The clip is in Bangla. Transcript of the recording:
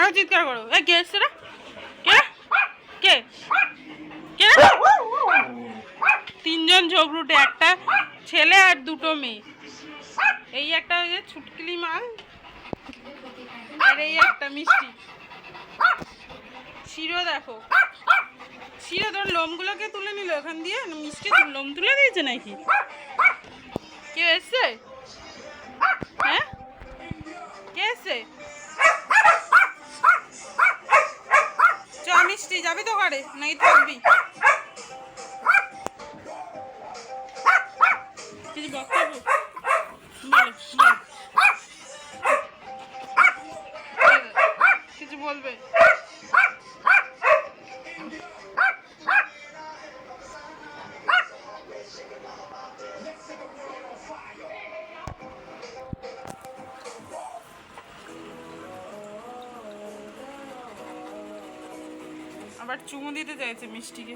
আরও চিৎকার করো। এ, কে এসছে রে? কে? কে? কে? তিনজন ঝগড়ুটে একটা ছেলে আর দুটো মেয়ে। এই একটা ওই যে ছুটকিলি মাল, আর এই একটা মিষ্টি। শিরো দেখো। শিরো, তোর লোমগুলোকে তুলে নিল ওখান দিয়ে? মিষ্টি লোম তুলে দিয়েছে নাকি? কে এসছে? হ্যাঁ? কে এসছে? চ মিষ্টি যাবি তো ঘরে নাকি থাকবি কিছু বক্তব্য বলো, বলো। কিছু বলবে আবার চুমু দিতে চাইছে মিষ্টিকে।